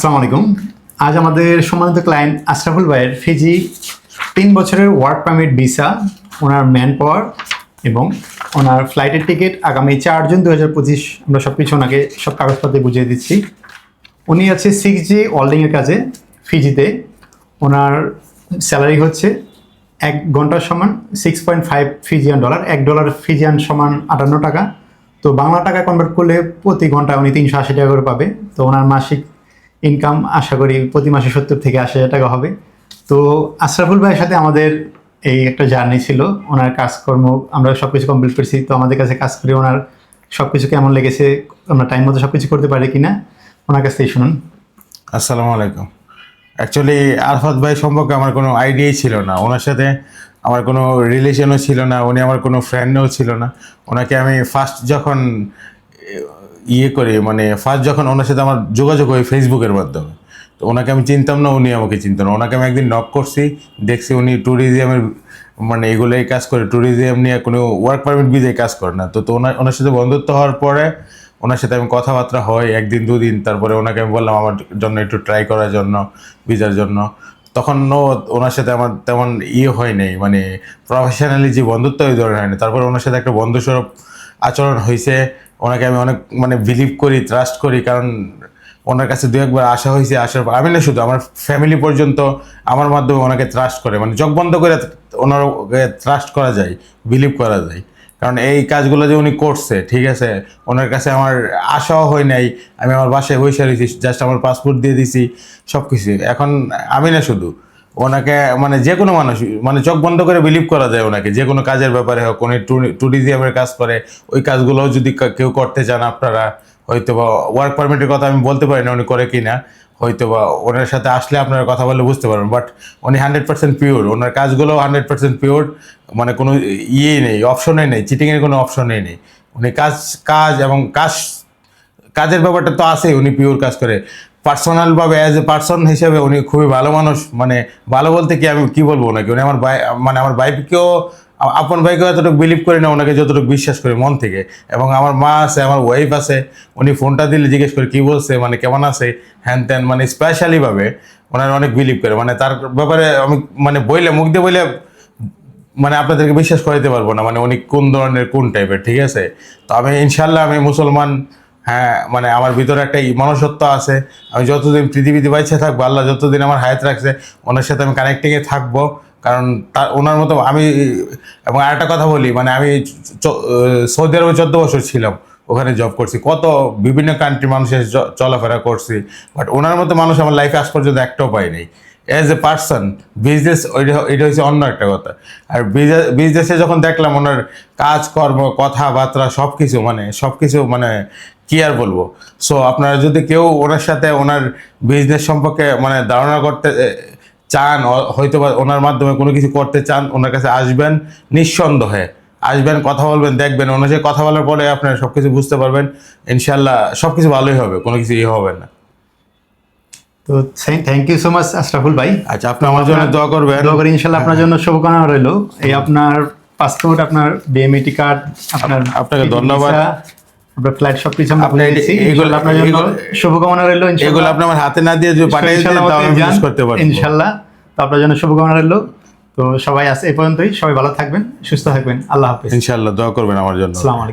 আসসালামু আলাইকুম। আজ আমাদের সম্মানিত ক্লায়েন্ট আশরাফুল ভাইয়ের ফিজি তিন বছরের ওয়ার্ক পারমিট ভিসা ওনার ম্যান পাওয়ার এবং ওনার ফ্লাইটের টিকিট আগামী চার জুন দু হাজার পঁচিশ, আমরা সব কিছু ওনাকে সব কাগজপত্রে বুঝিয়ে দিচ্ছি। উনি আছে সিক্স জি ওয়ার্ল্ডিংয়ের কাজে ফিজিতে ওনার স্যালারি হচ্ছে এক ঘণ্টার সমান six point five Fijian dollar এক ডলার ফিজিয়ান সমান আটান্ন টাকা। তো বাংলা টাকা কনভার্ট করলে প্রতি ঘণ্টা উনি তিনশো আশি টাকা করে পাবে। তো ওনার মাসিক ইনকাম আশা করি প্রতি মাসে সত্তর থেকে আশি হাজার টাকা হবে। তো আশরাফুল ভাইয়ের সাথে আমাদের এই একটা জার্নি ছিল। ওনার কাজকর্ম আমরা সব কিছু কমপ্লিট করেছি। তো আমাদের কাছে কাজ করে ওনার সব কিছু কেমন লেগেছে, আমরা টাইম মতো সব কিছু করতে পারি কি না ওনার কাছ থেকে শুনুন। আসসালামু আলাইকুম। অ্যাকচুয়ালি আরফাত ভাই সম্পর্কে আমার কোনো আইডিয়াই ছিল না। ওনার সাথে আমার কোনো রিলেশনও ছিল না। উনি আমার কোনো ফ্রেন্ডও ছিল না। ওনাকে আমি ফার্স্ট যখন ইয়ে করে মানে ফার্স্ট যখন ওনার সাথে আমার যোগাযোগ হয় ফেসবুকের মাধ্যমে, তো ওনাকে আমি চিনতাম না, উনি আমাকে চিনতাম না। ওনাকে আমি একদিন নক করছি, দেখছি উনি ট্যুরিজমের মানে এগুলোই কাজ করে ট্যুরিজম নিয়ে কোনো ওয়ার্ক পারমিট ভিজায় কাজ করে না। তো তো ওনার ওনার সাথে বন্ধুত্ব হওয়ার পরে ওনার সাথে আমি কথাবার্তা হয়, একদিন, দুদিন, তারপরে ওনাকে আমি বললাম, আমার জন্য একটু ট্রাই করার জন্য ভিজার জন্য। তখন ওনার সাথে আমার তেমন ইয়ে হয় নাই মানে প্রফেশনালি যে বন্ধুত্ব ওই ধরনের হয়নি তারপরে ওনার সাথে একটা বন্ধুস্বরূপ আচরণ হয়েছে ওনাকে আমি অনেক মানে বিলিভ করি ট্রাস্ট করি, কারণ ওনার কাছে দু একবার আসা হয়েছে, আসার পর আমি না শুধু, আমার ফ্যামিলি পর্যন্ত আমার মাধ্যমে ওনাকে ট্রাস্ট করে মানে চোখ বন্ধ করে ওনার ট্রাস্ট করা যায় বিলিভ করা যায়। কারণ এই কাজগুলো যে উনি করছে, ঠিক আছে, ওনার কাছে আমার আশাও হয় নাই, আমি আমার বাসায় বসে রয়েছি জাস্ট আমার পাসপোর্ট দিয়ে দিছি সব কিছু এখন আমি না শুধু ওনাকে মানে যে কোনো মানুষ মানে চোখ বন্ধ করে বিলিভ করা যায় ওনাকে, যে কোনো কাজের ব্যাপারে হোক, উনি ট্যুরিজমের কাজ করে, ওই কাজগুলোও যদি কেউ করতে চান আপনারা হয়তো বা ওয়ার্ক পারমিটের কথা আমি বলতে পারি না উনি করে কি না হয়তো বা ওনার সাথে আসলে আপনারা কথা বললে বুঝতে পারবেন বাট উনি হান্ড্রেড পার্সেন্ট পিওর ওনার কাজগুলো হান্ড্রেড পার্সেন্ট পিওর মানে কোনো ইয়ে নেই অপশনে নেই চিটিংয়ের কোনো অপশনেই নেই, উনি কাজ কাজ এবং কাজ, কাজের ব্যাপারটা তো আছেই, উনি পিওর কাজ করে পার্সোনালভাবে অ্যাজ এ পার্সন হিসেবে উনি খুবই ভালো মানুষ। মানে ভালো বলতে কি আমি কি বলব ওনাকে? উনি আমার ভাই মানে আমার ভাইকেও, আপন ভাইকেও এতটুকু বিলিভ করি না, ওনাকে যতটুকু বিশ্বাস করি মন থেকে। এবং আমার মা আছে, আমার ওয়াইফ আছে, উনি ফোনটা দিলে জিজ্ঞেস করে কী বলছে মানে কেমন আছে? হ্যান ত্যান মানে স্পেশালিভাবে ওনার অনেক বিলিভ করে। মানে তার ব্যাপারে আমি মানে বইলে, মুখ দিয়ে বইলে মানে আপনাদেরকে বিশ্বাস করাইতে পারব না মানে উনি কোন ধরনের, কোন টাইপের ঠিক আছে? তো আমি ইনশাল্লাহ আমি মুসলমান হ্যাঁ মানে আমার ভিতরে একটা মনুষ্যত্ব আছে। আমি যতদিন পৃথিবীতে বাইছে থাকব, আল্লাহ যতদিন আমার হায়াত রাখছে, ওনার সাথে আমি কানেক্টিংয়ে থাকব। কারণ তার, ওনার মতো আমি, এবং আরেকটা কথা বলি মানে আমি সৌদি আরবে চোদ্দ বছর ছিলাম, ওখানে জব করছি। কত বিভিন্ন কান্ট্রি মানুষের চলাফেরা করছি বাট ওনার মতো মানুষ আমার লাইফে আজ পর্যন্ত একটাও পাইনি। অ্যাজ এ পার্সন বিজনেস ওইটা, এটা হচ্ছে অন্য একটা কথা। আর বিজনেসে যখন দেখলাম ওনার কাজকর্ম, কথাবার্তা সব কিছু মানে সব কিছু মানে কি আর বলব? সো আপনারা যদি কেউ ওনার সাথে ওনার বিজনেস সম্পর্কে মানে ধারণা করতে চান হয়তো বা ওনার মাধ্যমে কোনো কিছু করতে চান, ওনার কাছে আসবেন নিঃসন্দেহে। আসবেন, কথা বলবেন, দেখবেন ওনার সাথে কথা বলার পরে আপনারা সব কিছু বুঝতে পারবেন। ইনশাল্লাহ সব কিছু ভালোই হবে, কোনো কিছু ইয়ে হবে না। তো thank you so much Ashraful ভাই। আচ্ছা আপনি আমার জন্য দোয়া করবেন। দোয়া করি ইনশাল্লাহ আপনার জন্য শুভকামনা রইল। এই আপনার পাসপোর্ট আপনার বিএমইটি কার্ড আপনার আপনাকে ধন্যবাদ। আপনার ফ্লাইট সবকিছু আমরা এগুলো- আপনার জন্য শুভকামনা রইল এগুলো আপনি আমার হাতে না দিয়ে যদি পাঠিয়ে তাও আমি যান। করতে পারব ইনশাল্লাহ। তো আপনার জন্য শুভকামনা রইল। তো সবাই আছে এই পর্যন্তই। সবাই ভালো থাকবেন সুস্থ থাকবেন। আল্লাহ হাফিজ। ইনশাল্লাহ দোয়া করবেন আমার জন্য। আসসালামু আলাইকুম।